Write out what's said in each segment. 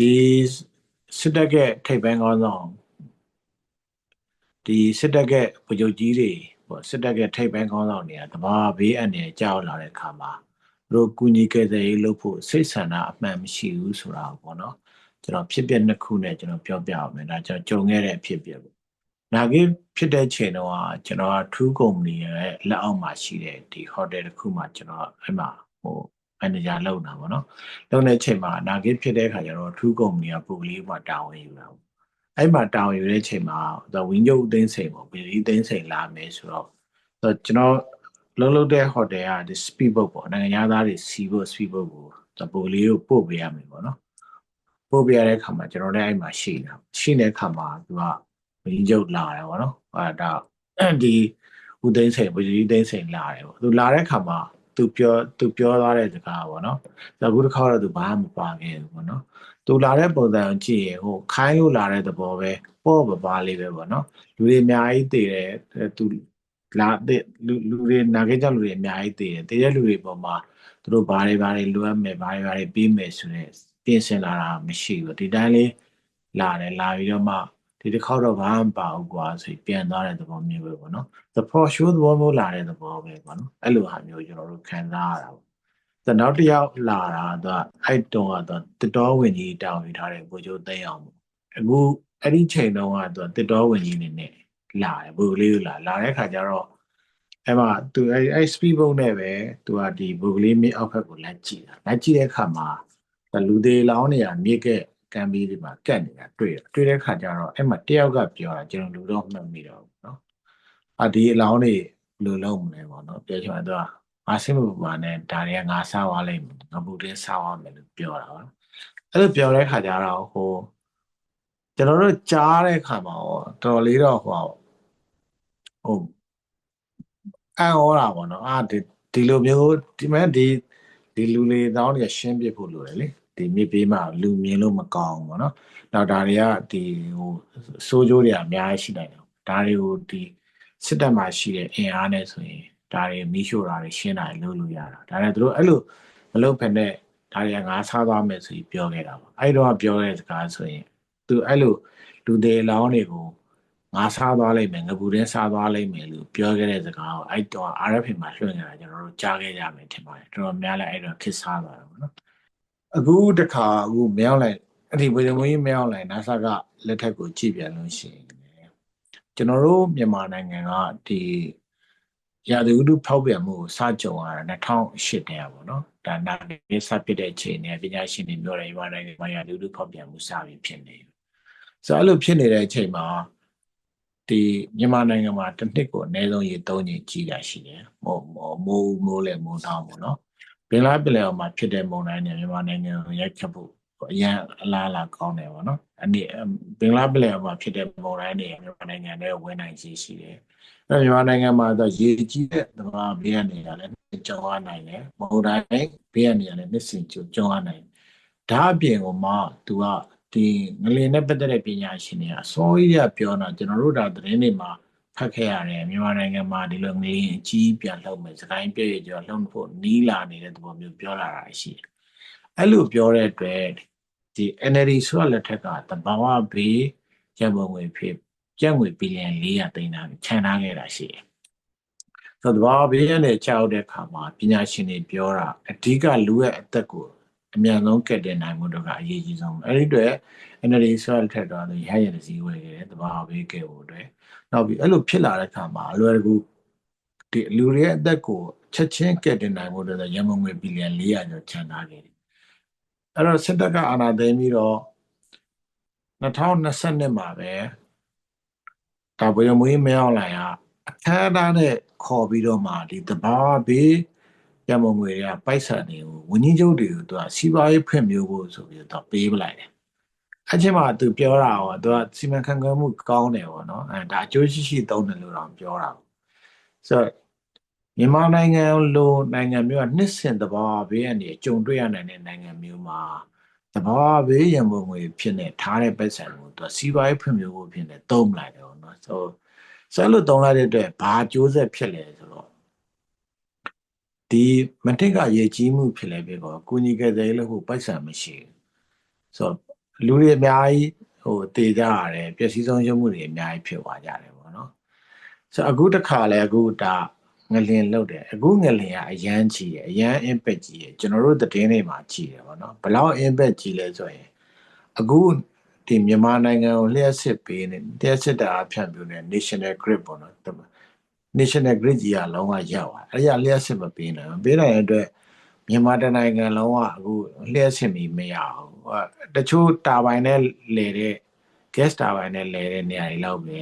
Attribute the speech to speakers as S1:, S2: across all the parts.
S1: ဒီစစ်တပ်ကထိပ်ပိုင်းကောင်းဆောင်ဒီစစ်တပ်ကဗိုလ်ချုပ်ကြီးတွေပေါ့စစ်တပ်ကထိပ်ပိုင်းကောင်းဆောင်တွေကတဘာဘေးအန္တရာယ်ကြောက်လာတဲ့အခါမှာသူတို့ကုညီကယ်ဆယ်ရေးလုပ်ဖို့စိတ်ဆန္ဒအမှန်မရှိဘူးဆိုတာပေါ့နော်ကျွန်တော်ဖြစ်ပျက်နှစ်ခုနဲ့ကျွန်တော်ပြောပြအောင်မယ်ဒါကျွန်တော်ကြုံခဲ့တဲ့အဖြစ်ပျက်ပေါ့နာဂိဖြစ်တဲ့ချိန်တော့ကျွန်တော်ကထူးကုမ္ပဏီရဲ့လက်အောက်မှာရှိတဲ့ဒီဟိုတယ်တစ်ခုမှာကျွန်တော်အဲ့မှာဟို မန်နေဂျာလုပ်တာပေါ့နော်လုပ်တဲ့ချိန်မှာနာဂိဖြစ်တဲ့အခါကျတော့ထူးကုမ္ပဏီကပုဂ္ဂလိကမှာတာဝန်ယူတာပေါ့အဲ့မှာတာဝန်ယူတဲ့ချိန်မှာဝင်းကျုပ်အသိစိန်ပေါ့ပြည်အသိစိန်လာမယ်ဆိုတော့ကျွန်တော်လုံးလုံးတဲ့ဟိုတယ်ကဒီ speed boat ပေါ့နိုင်ငံသားတွေစီးဖို့ speed boat ကိုတပိုလေးကိုပို့ပေးရမယ်ပေါ့နော်ပို့ပေးရတဲ့အခါမှာကျွန်တော်လည်းအဲ့မှာရှိတာရှိတဲ့အခါမှာသူကမင်းကျုပ်လာတယ်ပေါ့နော်အဲဒါဒီဦးသိန်းစိန်ဗိုလ်ကြီးသိန်းစိန်လာတယ်ပေါ့သူလာတဲ့အခါမှာ သူပြောသူပြောသွားတဲ့စကားပေါ့နော်အခုတစ်ခါတော့သူဘာမှမပါခဲ့ဘူးပေါ့နော်သူလာတဲ့ပုံစံကိုကြည့်ရင်ဟိုခိုင်းလို့လာတဲ့သဘောပဲပေါ့ပပါလေးပဲပေါ့နော်လူတွေအများကြီးတည်တယ်သူလာတဲ့လူလူတွေနာခဲ့ကြလူတွေအများကြီးတည်တယ်တည်တဲ့လူတွေပေါ်မှာသူတို့ဘာတွေဘာတွေလိုအပ်မယ်ဘာတွေဘာတွေပြီးမယ်ဆိုတဲ့ပြင်ဆင်လာတာမရှိဘူးဒီတိုင်းလေးလာတယ်လာပြီးတော့မှ ဒီတစ်ခေါက်တော့ဘာမှမပါဘူးကွာဆိုပြန်သွားတဲ့သဘောမျိုးပဲပေါ့နော် the for sure သဘောမျိုးလာတဲ့သဘောပဲပေါ့နော်အဲ့လိုဟာမျိုးကျွန်တော်တို့ခံစားရတာပေါ့ဆိုနောက်တစ်ယောက်လာတာသူကအဲ့တုန်းကတော့တစ်တော်ဝင်ကြီးတောင်းယူထားတဲ့ဘိုးကျိုးသိမ်းအောင်ပေါ့အခုအဲ့ဒီချိန်တုန်းကသူကတစ်တော်ဝင်ကြီးနေနဲ့လာတယ်ဘိုးလေးကိုလာလာတဲ့ခါကျတော့အဲ့မှာသူအဲ့အဲ့ speed boat နဲ့ပဲသူကဒီဘိုးကလေးမြစ်အောက်ဘက်ကိုလက်ကြည့်တာလက်ကြည့်တဲ့အခါမှာလူသေးလောင်းနေရမြစ် ကကံပြီးဒီမှာကတ်နေတာတွေ့တယ်တွေ့တဲ့ခါကျတော့အဲ့မှာတယောက်ကပြောတာကျွန်တော်လူတော့မှတ်မိတော့ဘူးเนาะအာဒီအလောင်းတွေဘယ်လိုလုပ်မလဲပေါ့เนาะပြောချင်တာသူကငါစိတ်မပူပါနဲ့ဒါတွေကငါစားသွားလိမ့်မယ်ငါဘူးတင်းစားသွားမယ်လို့ပြောတာပါအဲ့လိုပြောတဲ့ခါကျတော့ဟိုကျွန်တော်တို့ကြားတဲ့ခါမှာတော့တော်တော်လေးတော့ဟိုဟိုအံ့ဩတာပေါ့နော်အာဒီဒီလိုမျိုးဒီမဲ့ဒီဒီလူလေးတောင်းတွေရှင်းပြဖို့လိုတယ်လေ ဒီမြစ်ဘေးမှာလူမြင်လို့မကောင်းဘူးပေါ့နော်နောက်ဒါတွေကဒီဟိုစိုးကျိုးတွေအများကြီးရှိနိုင်တယ်ဒါတွေကိုဒီစစ်တပ်မှာရှိတဲ့အင်အားနဲ့ဆိုရင်ဒါတွေမီးရှို့တာတွေရှင်းတာတွေလုပ်လို့ရတာဒါနဲ့သူတို့အဲ့လိုမလုပ်ဖက်နဲ့ဒါတွေကငါစားသွားမယ်ဆိုပြီးပြောခဲ့တာပေါ့အဲ့တော့ပြောတဲ့စကားဆိုရင်သူအဲ့လိုလူတွေလောင်းတွေကိုငါစားသွားလိမ့်မယ်ငပူတင်းစားသွားလိမ့်မယ်လို့ပြောခဲ့တဲ့စကားကိုအဲ့တော့ RFA မှာလွှင့်နေတာကျွန်တော်တို့ကြားခဲ့ကြမယ်ထင်ပါတယ်တော်တော်များလည်းအဲ့တော့ခစ်စားသွားတယ်ပေါ့နော် အခုတခါအခုမရောက်လိုက်အဲ့ဒီဝေဒမွေးမရောက်လိုက် NASA ကလက်ထက်ကိုကြည့်ပြန်လို့ရှိရင်ကျွန်တော်တို့မြန်မာနိုင်ငံကဒီရာသီဥတုဖောက်ပြန်မှုကိုစကြုံရတာ2008တည်းပေါ့နော်ဒါနာမည်စဖြစ်တဲ့အချိန်နဲ့ပညာရှင်တွေပြောတယ်မြန်မာနိုင်ငံမှာရာသီဥတုဖောက်ပြန်မှုစပြီးဖြစ်နေပြီဆိုတော့အဲ့လိုဖြစ်နေတဲ့အချိန်မှာဒီမြန်မာနိုင်ငံမှာတစ်နှစ်ကိုအနည်းဆုံးရေ၃ချိန်ကြီးတာရှိတယ်မိုးမိုးမိုးလည်းမိုးတောင်းပေါ့နော် ဘင်္ဂလားပင်လယ်အော်မှာဖြစ်တဲ့မုန်တိုင်းနဲ့မြန်မာနိုင်ငံကိုရိုက်ခတ်ဖို့အရန်အလားအလာကောင်းတယ်ပေါ့နော်အနေဘင်္ဂလားပင်လယ်အော်မှာဖြစ်တဲ့မုန်တိုင်းတွေမြန်မာနိုင်ငံထဲဝင်နိုင်ရှိရှိတယ်အဲမြန်မာနိုင်ငံမှာတော့ရေကြီးတဲ့သဘာဝဘေးကနေလည်းကြောင်းရနိုင်တယ်မုန်တိုင်းဘေးကနေလည်းနှစ်စင်ကြောင်းရနိုင်ဒါအပြင်ကမှသူကဒီငလင်နဲ့ပတ်သက်တဲ့ပညာရှင်တွေအစောကြီးကပြောတာကျွန်တော်တို့ဒါသတင်းတွေမှာ ဖတ်ခဲ့ရတယ်မြန်မာနိုင်ငံမှာဒီလိုငလင်အကြီးပြန်လှုပ်မယ်စကိုင်းပြည့်ရကျော်လှုပ်ဖို့နီးလာနေတဲ့သဘောမျိုးပြောလာတာရှိတယ်အဲ့လိုပြောတဲ့အတွက်ဒီ NLD ဆိုတဲ့လက်ထက်ကတဘာဝဘေးရန်ပုံငွေဖြစ်ကျပ်ငွေဘီလီယံ400သိန်းတာခြံထားခဲ့တာရှိတယ်ဆိုတော့တဘာဝဘေးရန်နဲ့ကြောက်တဲ့အခါမှာပညာရှင်တွေပြောတာအဓိကလူရဲ့အသက်ကို အမြန်ဆုံးကက်တင်နိုင်မှုတော့ကအရေးကြီးဆုံးအဲ့ဒီအတွက် NLD ဆိုတဲ့ထက်တော့ရရရစီဝယ်ခဲ့တယ်တဘာဝဘေးကဲဖို့အတွက်နောက်ပြီးအဲ့လိုဖြစ်လာတဲ့အခါမှာအလွယ်တကူဒီလူတွေရဲ့အသက်ကိုချက်ချင်းကက်တင်နိုင်ဖို့အတွက်ရန်ကုန်ငွေဘီလီယံ400ကျော်ချန်ထားခဲ့တယ်အဲ့တော့စစ်တပ်ကအာဏာသိမ်းပြီးတော့2022မှာပဲဒါဘယ်မွေးမရောက်လာရအခမ်းအနားနဲ့ခေါ်ပြီးတော့မှဒီတဘာဘေး ရမုံငွေတွေကပိုက်ဆံတွေကိုဝင်းကြီးချုပ်တွေကိုသူကစီးပွားရေးဖွံ့ဖြိုးဖို့ဆိုပြီးတော့ပေးပလိုက်တယ်အချင်းမှာသူပြောတာဟောသူကစီမံခန့်ခွဲမှုကောင်းတယ်ပေါ့နော်အဲဒါအကျိုးရှိရှိသုံးတယ်လို့တော့ပြောတာဆိုတော့မြန်မာနိုင်ငံလိုနိုင်ငံမျိုးကနှစ်ဆင်သဘာဝဘေးအနေကြုံတွေ့ရနိုင်တဲ့နိုင်ငံမျိုးမှာသဘာဝဘေးရံပုံငွေဖြစ်နေထားတဲ့ပတ်စံကိုသူစီးပွားရေးဖွံ့ဖြိုးဖို့ဖြစ်နေသုံးလိုက်တယ်ပေါ့နော်ဆိုဆက်လို့သုံးလိုက်တဲ့အတွက်ဘာကျိုးဆက်ဖြစ်လဲဆိုတော့ ဒီမတစ်ကရေကြီးမှုဖြစ်လဲပြီပေါ့ကိုညီကယ်တဲ့လို့ဟိုပိုက်ဆံမရှိဆိုတော့လူတွေအများကြီးဟိုတည်ကြရတယ်ပျက်စီးဆုံးရှုံးမှုတွေအများကြီးဖြစ်သွားကြတယ်ပေါ့နော်ဆိုတော့အခုတစ်ခါလဲအခုဒါငလင်လောက်တယ်အခုငလင်ကအရန်ကြီးတယ်အရန် impact ကြီးတယ်ကျွန်တော်တို့သတင်းတွေမှာကြီးတယ်ပေါ့နော်ဘယ်လောက် impact ကြီးလဲဆိုရင်အခုဒီမြန်မာနိုင်ငံကိုလျှက်စစ်ပေးနေလျှက်စစ်တာအဖြန့်ပြနေ national grid ပေါ့နော် national grid ကြီးကလုံးဝရောက်သွားအဲ့ဒီကလျှက်စစ်မပေးနိုင်ဘူးပေးနိုင်တဲ့အတွက်မြန်မာတနိုင်ငံလုံးကအခုလျှက်စစ်မီမရအောင်တချို့တာဘိုင်နဲ့လေတဲ့ gas တာဘိုင်နဲ့လေတဲ့နေရာတွေလောက်ပဲ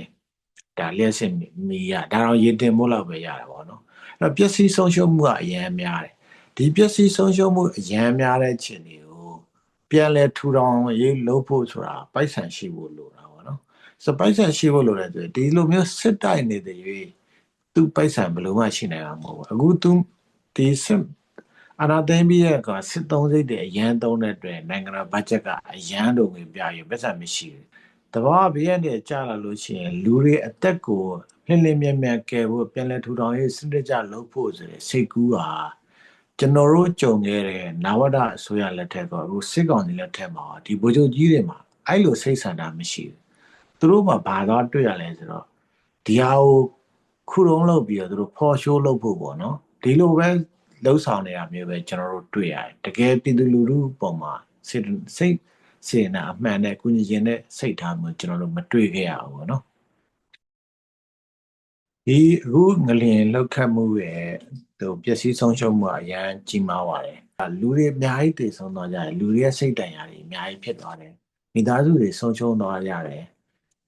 S1: ဒါလျှက်စစ်မီရဒါတော့ရေတင်ဖို့လောက်ပဲရတာပေါ့နော်အဲ့တော့ပျက်စီးဆုံးရှုံးမှုကအများများတယ်ဒီပျက်စီးဆုံးရှုံးမှုအများများတဲ့ခြေတွေကိုပြန်လဲထူထောင်ရေးလုပ်ဖို့ဆိုတာပိုက်ဆံရှိဖို့လိုတာပေါ့နော်ဆိုပိုက်ဆံရှိဖို့လိုတယ်ဆိုဒီလိုမျိုးစစ်တိုက်နေတဲ့ရွေး သူပိုက်ဆံဘယ်လိုမှရှိနိုင်မှာမဟုတ်ဘူးအခုသူဒီစစ်အနာသိမ့်ပြီးရဲ့ကစစ်သုံးစိတ်တွေအရန်သုံးတဲ့အတွက်နိုင်ငံတော်ဘတ်ဂျက်ကအရန်တို့ငွေပြရပတ်စံမရှိဘူးတဘာဘေးရတဲ့ကြာလာလို့ရှိရင်လူတွေအသက်ကိုလင်းလင်းမြတ်မြတ်ကယ်ဖို့ပြန်လဲထူထောင်ရေးစနစ်ကြလုပ်ဖို့ဆိုတဲ့စိတ်ကူးဟာကျွန်တော်တို့ကြုံခဲ့တဲ့နာဝဒအစိုးရလက်ထက်ကအခုစစ်ကောင်စီလက်ထက်မှာဒီဗိုလ်ချုပ်ကြီးတွေမှာအဲ့လိုစိတ်ဆန္ဒမရှိဘူးသူတို့မှာဘာသာတွေ့ရလဲဆိုတော့ဒီဟာကို ခုတုံးလုပ်ပြီးတော့သူတို့ဖော်ရှိုးလုပ်ဖို့ပေါ့နော်ဒီလိုပဲလှုပ်ဆောင်နေတာမျိုးပဲကျွန်တော်တို့တွေ့ရတယ်တကယ်ပြည်သူလူထုပုံမှာစိတ်စိတ်စေနာအမှန်နဲ့ကုညီခြင်းနဲ့စိတ်ထားမျိုးကျွန်တော်တို့မတွေ့ခဲ့ရဘူးပေါ့နော်ဒီအခုငလျင်လောက်ခတ်မှုရဲ့ဟိုပျက်စီးဆုံးရှုံးမှုအရန်ကြီးမားပါတယ်လူတွေအများကြီးတည်ဆုံးသွားကြတယ်လူတွေရဲ့စိတ်တန်ရာတွေအများကြီးဖြစ်သွားတယ်မိသားစုတွေဆုံးရှုံးသွားကြတယ်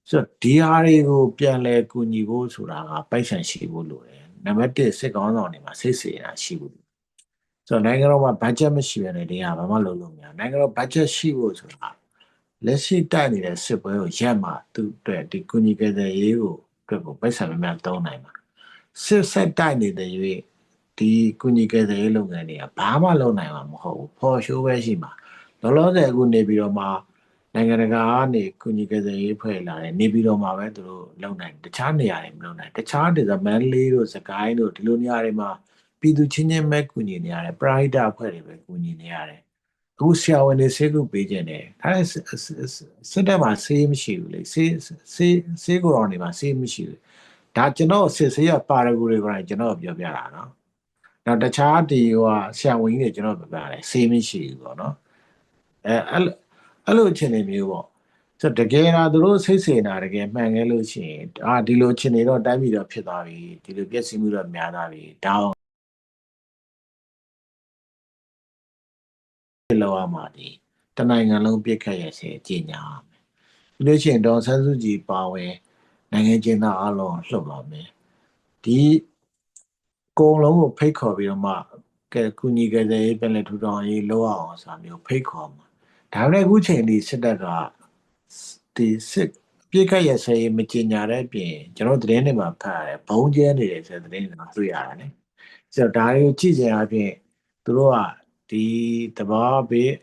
S1: ဆိုတော့ဒီဟာတွေကိုပြန်လဲကူညီဖို့ဆိုတာကပိုက်ဆံရှိဖို့လိုတယ်နံပါတ်1စစ်ကောင်းဆောင်တွေမှာစိတ်စေတာရှိဖို့ဆိုတော့နိုင်ငံတော်မှာဘတ်ဂျက်မရှိဘဲနဲ့တရားဘာမှလုပ်လို့မရနိုင်ငံတော်ဘတ်ဂျက်ရှိဖို့ဆိုတာလက်ရှိတိုက်နေတဲ့စစ်ပွဲကိုရက်မှသူ့အတွက်ဒီကူညီကြတဲ့ရေးကိုအတွက်ကိုပိုက်ဆံများများသုံးနိုင်မှာစစ်ဆက်တိုက်နေတဲ့၍ဒီကူညီကြတဲ့ရေးလုပ်ငန်းတွေကဘာမှလုပ်နိုင်မှာမဟုတ်ဘူးဖော်ရှိုးပဲရှိမှာလောလောဆယ်အခုနေပြီးတော့မှ နိုင်ငံတကာကနေကုညီကစားရေးဖွဲ့လာတယ်နေပြီးတော့မှပဲသူတို့လုံနိုင်တခြားနေရာတွေမလုံနိုင်တခြားဒေသမန်လေးတို့စကိုင်းတို့ဒီလိုနေရာတွေမှာပြည်သူချင်းချင်းပဲကုညီနေရတယ်ပရိုက်တာအဖွဲ့တွေပဲကုညီနေရတယ်အခုဆရာဝန်တွေဆေးကုပေးခြင်းတယ်ဒါစစ်တပ်မှာဆေးမရှိဘူးလေဆေးဆေးဆေးကိုတော်နေမှာဆေးမရှိဘူးဒါကျွန်တော်စစ်ဆေးရပါရဂူတွေကိုကျွန်တော်ပြောပြတာနော်နောက်တခြားဒီဟိုဆရာဝန်ကြီးတွေကျွန်တော်ပြောပြတယ်ဆေးမရှိဘူးပေါ့နော်အဲအဲ့ အဲ့လိုအခြေအနေမျိုးပေါ့ဆိုတကယ်လားသူတို့စိတ်စေနာတကယ်မှန်ခဲ့လို့ရှိရင်အာဒီလိုအခြေအနေတော့တိုင်းပြည်တော့ဖြစ်သွားပြီဒီလိုပြည့်စည်မှုတော့များသွားပြီဒါအောင်လောက်ရမှာဒီတနိုင်ငံလုံးပြစ်ခတ်ရစေကြီးညာပြီးလို့ရှိရင်ဒေါ်ဆန်းစုကြည်ပါဝင်နိုင်ငံချင်းသားအလုံးလှုပ်လာမယ်ဒီကုံလုံးကိုဖိတ်ခေါ်ပြီးတော့မှကဲကုညီကြတဲ့ပြန်လဲထူထောင်ရေးလောက်အောင်ဆိုတာမျိုးဖိတ်ခေါ်မှာ ဒါပေမဲ့အခုချိန်ဒီစစ်တပ်ကဒီစစ်ပြစ်ခတ်ရဆဲမကြင်ညာတဲ့အပြင်ကျွန်တော်သတင်းတွေမှာဖတ်ရတယ်ဘုံကျဲနေတယ်ဆိုတဲ့သတင်းတွေတွေ့ရတယ်ねဆိုတော့ဒါတွေကိုကြည့်ကြအပြင်သူတို့ကဒီတဘာဘေး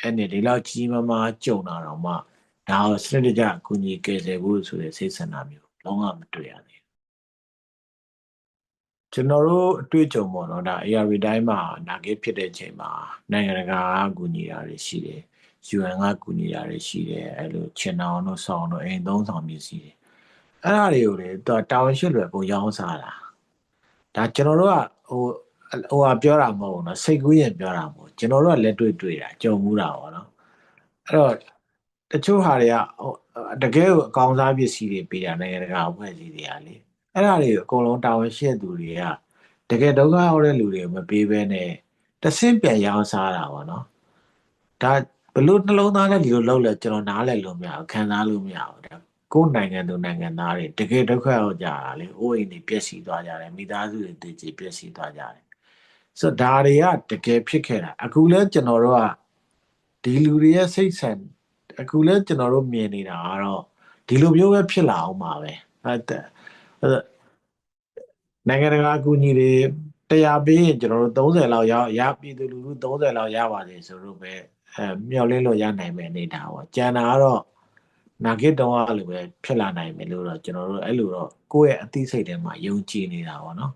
S1: အဲ့ဒီဒီလောက်ကြီးမားမားကြုံတာတော့မှဒါကိုစနစ်တကျအကူအညီကယ်ဆယ်ဖို့ဆိုတဲ့စိတ်ဆန္ဒမျိုးလုံးဝမတွေ့ရသေးဘူးကျွန်တော်တို့အတွေ့အကြုံပေါ့နော်ဒါ AR တိုင်းမှာနာဂစ်ဖြစ်တဲ့ချိန်မှာနိုင်ငံတကာကကူညီတာတွေရှိတယ် UN ကကူညီတာတွေရှိတယ်အဲ့လိုချင်အောင်တို့ဆောင်းတို့အိမ်သုံးဆောင်ပစ္စည်းတွေအဲ့ဒါတွေကိုလေတာဝန်ရှိလွယ်ပုံရောင်းစားတာဒါကျွန်တော်တို့ကဟိုဟိုဟာပြောတာမဟုတ်ဘူးနော်စိတ်ကူးရင်ပြောတာမဟုတ်ကျွန်တော်တို့ကလက်တွေ့တွေ့တာကြုံမှုတာပေါ့နော်အဲ့တော့တချို့ဟာတွေကတကယ်ကိုအကောင်စားပစ္စည်းတွေပေးတာနိုင်ငံတကာအဖွဲ့အစည်းတွေကလေအဲ့ဒါတွေအကုန်လုံးတာဝန်ရှိတဲ့သူတွေကတကယ်ဒုက္ခရောက်တဲ့လူတွေမပေးဘဲနဲ့တဆင့်ပြန်ရောင်းစားတာပေါ့နော်ဒါ ဘလို့နှလုံးသားနဲ့ဒီလိုလောက်လဲကျွန်တော်နားလည်လို့မရဘူးခံစားလို့မရဘူးဒါကိုယ်နိုင်ငံသူနိုင်ငံသားတွေတကယ်ဒုက္ခရောက်ကြတာလေအိုးအိမ်တွေပျက်စီးသွားကြတယ်မိသားစုတွေတည်ကြည်ပျက်စီးသွားကြတယ်ဆိုတော့ဒါတွေကတကယ်ဖြစ်ခဲ့တာအခုလဲကျွန်တော်တို့ကဒီလူတွေရဲ့စိတ်ဆန်အခုလဲကျွန်တော်တို့မြင်နေတာကတော့ဒီလိုမျိုးပဲဖြစ်လာအောင်ပါပဲအဲနိုင်ငံတကာအကူအညီတွေတရားပေးရင်ကျွန်တော်တို့30လောက်ရရပြည်သူလူထု30လောက်ရပါစေဆိုတော့ပဲ အဲမျောလင်းလို့ရနိုင်မယ်နေတာပေါ့ကျန်တာကတော့နာဂစ်တောင်းရလို့ပဲဖြစ်လာနိုင်မယ်လို့တော့ကျွန်တော်တို့အဲ့လိုတော့ကိုယ့်ရဲ့အသိစိတ်ထဲမှာယုံကြည်နေတာပေါ့နော်